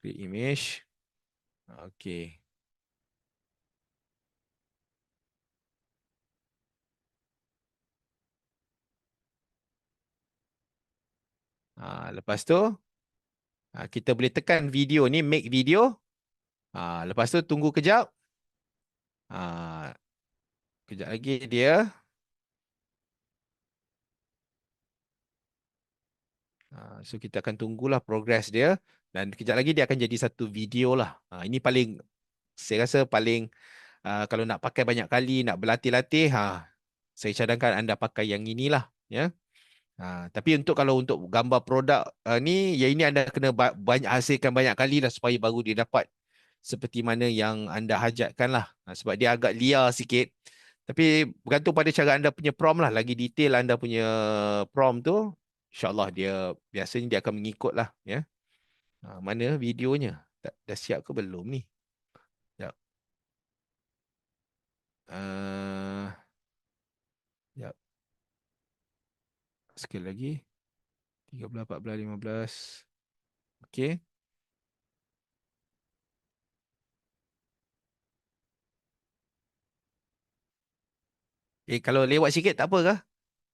Create image. Okey. Ha, lepas tu ha, kita boleh tekan video ni make video. Ha, lepas tu tunggu kejap. Ha, kejap lagi dia. Ha, so kita akan tunggulah progress dia dan kejap lagi dia akan jadi satu video lah. Ha, ini paling saya rasa paling uh, kalau nak pakai banyak kali nak berlatih-latih saya cadangkan anda pakai yang inilah ya. Ha, tapi untuk kalau untuk gambar produk uh, ni, ya ini anda kena ba banyak hasilkan banyak kali lah supaya baru dia dapat seperti mana yang anda hajatkan lah. Ha, sebab dia agak liar sikit. Tapi bergantung pada cara anda punya prompt lah. Lagi detail anda punya prompt tu, insyaAllah dia biasanya dia akan mengikut lah. Ya. Ha, mana videonya? Tak, dah siap ke belum ni? Sekejap. Uh, sekejap. Sekali lagi. 13, 14, 15. Okey. Eh, kalau lewat sikit tak apa ke?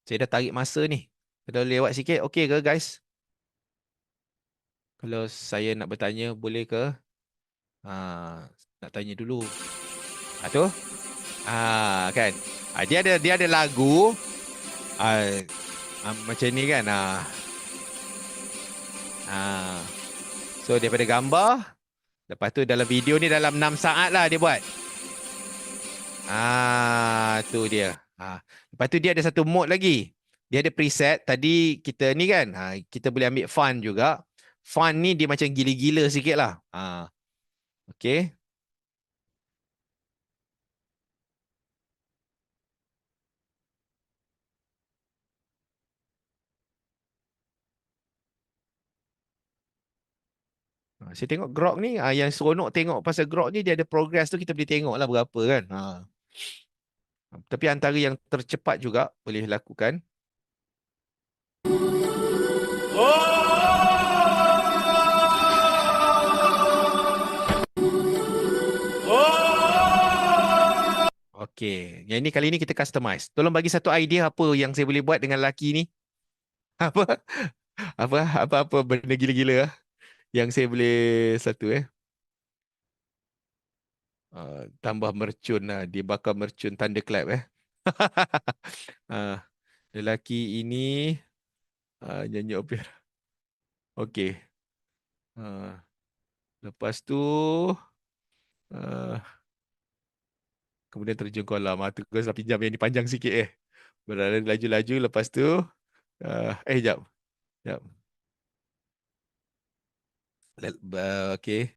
Saya dah tarik masa ni. Kalau lewat sikit, okey ke guys? Kalau saya nak bertanya, boleh ke? Ha, nak tanya dulu. Ha, tu? Ha, kan? Ha, dia ada dia ada lagu. Ha, ha, macam ni kan ha. Ha. So daripada gambar Lepas tu dalam video ni dalam 6 saat lah dia buat Ah, tu dia ha. Lepas tu dia ada satu mode lagi Dia ada preset Tadi kita ni kan ha, Kita boleh ambil fun juga Fun ni dia macam gila-gila sikit lah ha. Okay Ha, saya tengok grok ni ha, yang seronok tengok pasal grok ni dia ada progress tu kita boleh tengok lah berapa kan. Ha. Tapi antara yang tercepat juga boleh lakukan. Okey, yang ini kali ini kita customize. Tolong bagi satu idea apa yang saya boleh buat dengan laki ni. Apa? Apa apa apa benda gila-gila ah yang saya boleh satu eh. Uh, tambah mercun lah. Dia bakar mercun thunderclap eh. uh, lelaki ini uh, nyanyi opera. Okey. Uh, lepas tu uh, kemudian terjun kolam. Ah, tu kau pinjam yang ni panjang sikit eh. Berada laju-laju lepas tu uh, eh jap. Jap. Uh.